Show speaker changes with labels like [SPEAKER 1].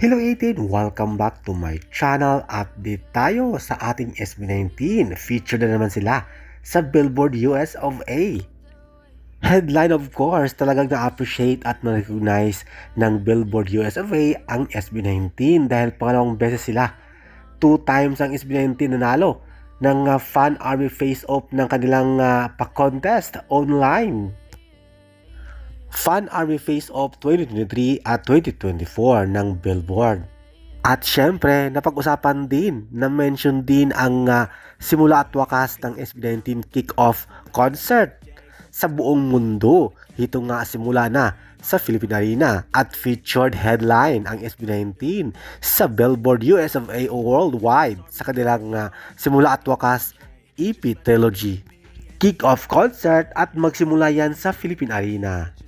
[SPEAKER 1] Hello 18! Welcome back to my channel. Update tayo sa ating SB19. Feature na naman sila sa Billboard US of A. Headline of course, talagang na-appreciate at na-recognize ng Billboard US of A ang SB19 dahil pangalawang beses sila. Two times ang SB19 nanalo ng uh, Fan Army Face-Off ng kanilang uh, pa-contest online. Fan Army Face-Off 2023 at 2024 ng Billboard. At syempre, napag-usapan din, na-mention din ang ah, simula at wakas ng SB19 kick-off concert sa buong mundo. Ito nga simula na sa Philippine Arena at featured headline ang SB19 sa Billboard US of A worldwide sa kanilang ah, simula at wakas EP trilogy. Kick-off concert at magsimula yan sa Philippine Arena.